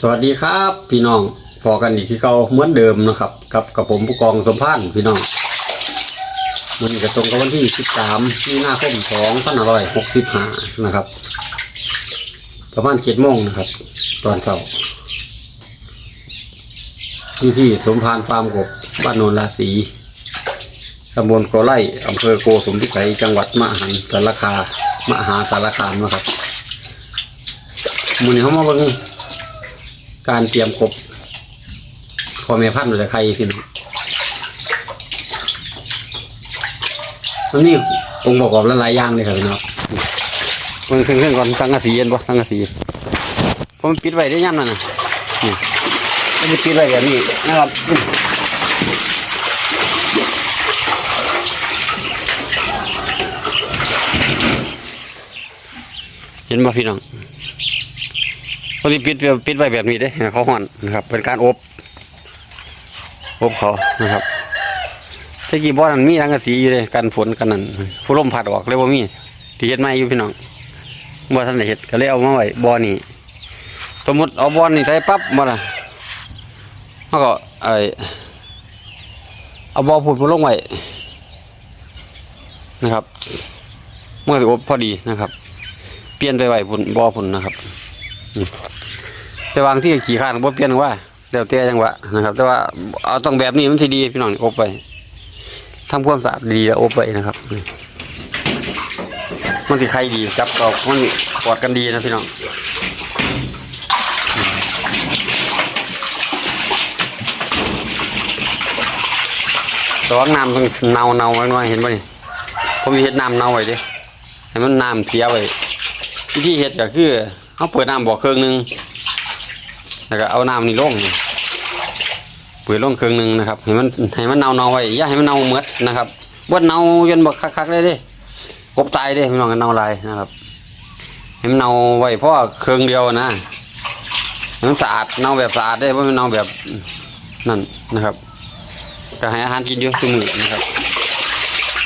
สวัสดีครับพี่น้องพอกันอีกที่เก่าเหมือนเดิมนะครับ กับกับผมผู้กองสมพานพี่น้องมันนี้ก็ตรงกับวันที่ 13มีนาคม2565นะครับ ประมาณ7โมงนะครับ ตอนเช้าที่ที่สมพานฟาร์มกบบ้านโนนราศีตำบลโกไล่อำเภอโกสมพิสัยจังหวัดมหันสารคามหาสารคามนะครับมือนี้เขามาเบิ่ง การเตรียมกบพอแม่พันธุ์หรือใครพี่น้องมันนี่องค์ประกอบหลายๆอย่างเลยครับพี่น้องมันเครื่องๆก่อนสังกะสีเย็นปะสังกะสีผมปิดไว้ได้ย่ำนั่นนะนี่มันจะปิดไว้แบบนี้นะครับเห็นป่ะพี่น้อง เขาที่ปิดปิดไว้แบบนี้เด้เขาห่อนนะครับเป็นการอบอบเขานะครับถ้ากี่บ่อนั้นมีทั้งกระสีอยู่เลยกันฝนกันนั่นผู้ลมพัดออกเลยว่ามีที่เฮ็ดไม่อยู่พี่น้องบ่อทันได้เฮ็ดก็เลยเอามาไว้บ่อนี้สมมติเอาบ่อนี้ใส่ปั๊บบ่ล่ะเขาก็ไอเอาบ่อผุดมาลงไว้นะครับเมื่อสิอบพอดีนะครับ เปลี่ยนไปไว้พุ่นบ่อพุ่นนะครับ แต่บางที่ขี่ข้านบ่เปลี่ยนว่าเดี๋ยวแต่จังหวะนะครับ แต่ว่าเอาต้องแบบนี้มันทีดีพี่น้องอบไปทำความสะอาดดีแล้วอบไปนะครับมันสิใครดีจับตอกมันกอดกันดีนะพี่น้องตัวน้ำต้องเนาเนาหน่อยเห็นป่ะนี่ผมมีเห็ดน้ำเนาไว้ดิให้มันน้ำเสียไว้วิธีเห็ดก็คือ เขาเปิดน้ำบ่อเครื่องหนึงแล้วก็เอาน้ำนี่ลงเปิดลงเครื่องหนึ่งนะครับให้มันให้มันเน่าเนาๆไว้อย่าให้มันเน่าเมดนะครับบ่เน่าจนบ่คักๆเลยด้กบตายด้พี่น้องกันเน่าลายนะครับให้มันเน่าไว้เพราะเครื่องเดียวนะให้มันสะอาดเน่าแบบสะอาดได้เพราะมันเน่าแบบนั่นนะครับก็ให้อาหารกินอยู่ทุกมื้อนะครับ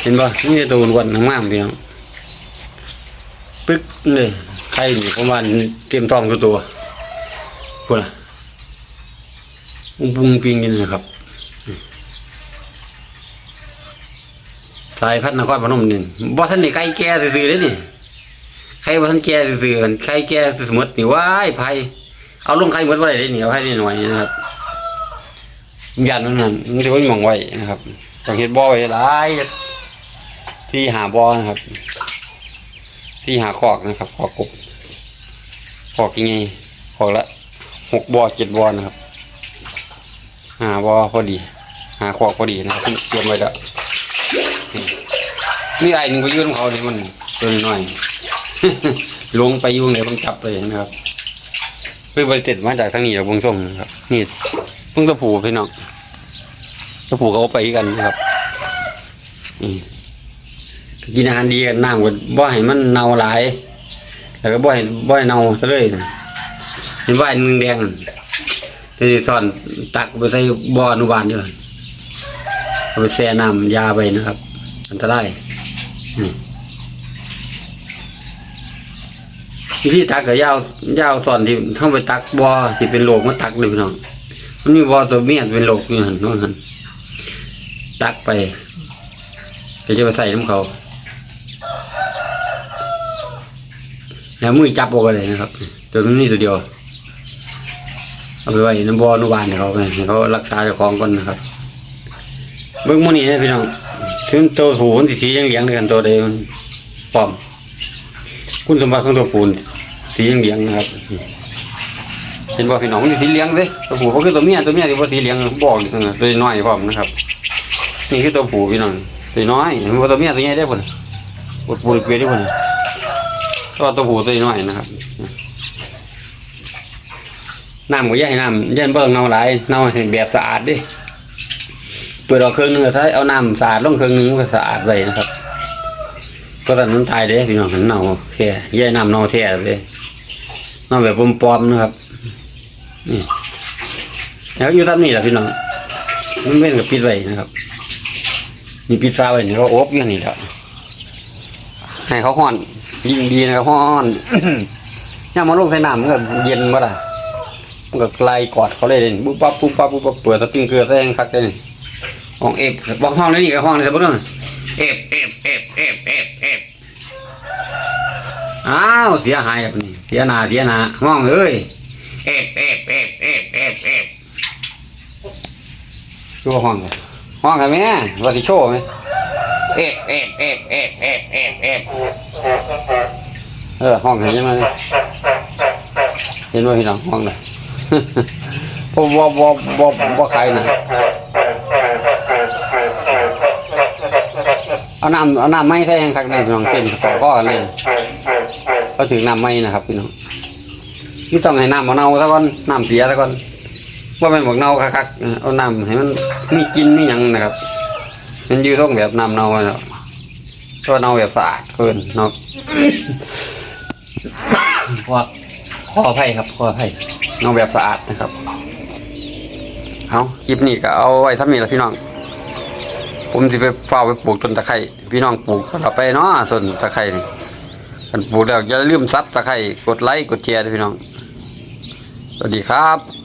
เห็นบ่นี่ตัวอ้วนๆงามพี่น้องปึ๊กเลย ข่นี่ประมาณเตรียมท้องตัวตัวพูดละปุ้งปุ้งปิงกันนะครับสายพัดนครพนมนี่บ่ทันได้ไก่แก่ซื่อๆเด้นี่ไข่บ่ทันแก่ซื่อๆกันไข่แก่สมมตินี่ว้ายไผเอาลงไข่หมดบ่ได้เด้นี่เอาไข่นิดหน่อยนะครับยันมันนั่นมันสิบ่มีหม่องไว้นะครับต้องเฮ็ดบ่อไว้หลายที่หาบ่อนะครับ ที่หาคอกนะครับคอกบคอกยังไงคอกละหกบอเจ็ดบอนะครับหาบอพอดี หาขอกพอดีนะครับเตรียมไว้แล้วนี่ไอ้หนึ่งไปยื่นเขาเนี่ยมันตัวน้อยลงไปยุ่งเลยบังจับเลยนะครับเพื่อบริเตมาจากทางนี้จากวงส้มนะครับนี่เพิ่งตะผูพี่น้องตะผูเขาเอาไปกันนะครับนี่ กินอาหารดีกันน้ำกันบ่ให้มันเน่าหลาย แล้วก็บ่ให้บ่ให้เน่าซะเลยเห็นว่าอันมึงแดงที่ซ่อนตักไปใส่บ่ออนุบาลด้วยเอาไปแช่น้ำยาไปนะครับ อันตรายนี่วิธีตักกับยาวยาวตอนที่เข้าไปตักบ่อที่เป็นโรคมาตักเลยพี่น้องมันมีบ่อตัวเมียเป็นโรคอยู่หันโน่นหันตักไปก็จะไปใส่น้ำเขา แล้วมือจับออกเลยนะครับ ตัวนี้ตัวเดียว เอาไปไว้ในบ่ออนุบาลเขาไงเขารักษาเจ้าของก่อนนะครับ เบื้องมันนี้นะพี่น้องถึงตัวผูนสิสีเหลืองๆด้วยกันตัวเดียวปลอม คุณสมบัติของตัวผูนสีเหลืองนะครับ เห็นบ่พี่น้องมันสิสีเหลืองเลยตัวผูก็คือตัวเมียตัวเมียที่ว่าสีเหลืองบอกอยู่นั่นน่ะตัวน้อยพร้อมนะครับ นี่คือตัวผูพี่น้องตัวน้อยเห็นว่าตัวเมียตัวใหญ่ได้ผลปวดปวดเกลียดได้ผล ก็ตัวผูตัวน้อยนะครับน้ำก็อย่าให้น้ำอย่าให้เบิ่งเน่าหลายเน่าให้แบบสะอาดดิเปิดออกเครื่องหนึงก็ใช้เอาน้ำสะอาดลงเครื่องหนึงก็สะอาดไว้นะครับก็ตอนนั้นตายเด้พี่น้องเห็นเน่าแค่อย่าให้น้ำเน่าแท้เลยเน่าแบบปลอมๆนะครับนี่แล้วอยู่ตามนี้แหละพี่น้องมันเว้นกับปิดไว้นะครับมีปิดฟ้าไว้นี่เขาอบอย่างนี้แหละให้เขาห้อน ยิ่งดีนะครับห้อนย่ามาลงใส่น้ำมันก็เย็นบ่ล่ะมันก็ไกลกอดเขาเลยเลยปุ๊บปั๊บปุ๊บปั๊บปุ๊บปั๊บเปิดสปริงเกอร์แซงคักเลยห้องเอฟบอกห้องเลยนี่กับห้องเลยสมมติว่าเอฟเอฟเอฟเอฟเอฟเอฟอ้าวเสียหายแบบนี้เสียหนาเสียหนาห้องเอ้ยเอฟเอฟเอฟเอฟเอฟเอฟตัวห้องเลยห้องกันไหมว่าสิโชว์ไหม เอฟเอฟเอฟเอฟเอฟเอฟเอฟเออห้องเห็นไหมเห็นว่าพี่น้องห้องเลยบ่บ่บ่บ่บ่ใครนะเอาน้ำเอาน้ำไม้ใส่แห้งคักเลยพี่น้องเต็มกอก็กันเลยก็ถึงน้ำไม้นะครับพี่น้องนี่ต้องให้น้ำมะนาวซะก่อนน้ำเสียซะก่อนว่าเป็นบอกเน่าคักๆเอาน้ำให้มันมีกินมีหยังนะครับ มันยู่ต้องแบบนำเนาเนาะก็เน่าแบบสะอาดเกินเนาะว่าขออภัยครับขออภัยน้องแบบสะอาดนะครับเอาคลิปนี้ก็เอาไว้ทำนี้ละพี่น้อง ผมจะไปเฝ้าไปปลูกต้นตะไคร้พี่น้องปลูกเราไปเนาะต้นตะไคร้นี่กันปลูกแล้วอย่าลืมซับตะไคร้กดไลค์กดแชร์ด้วยพี่น้อง สวัสดีครับ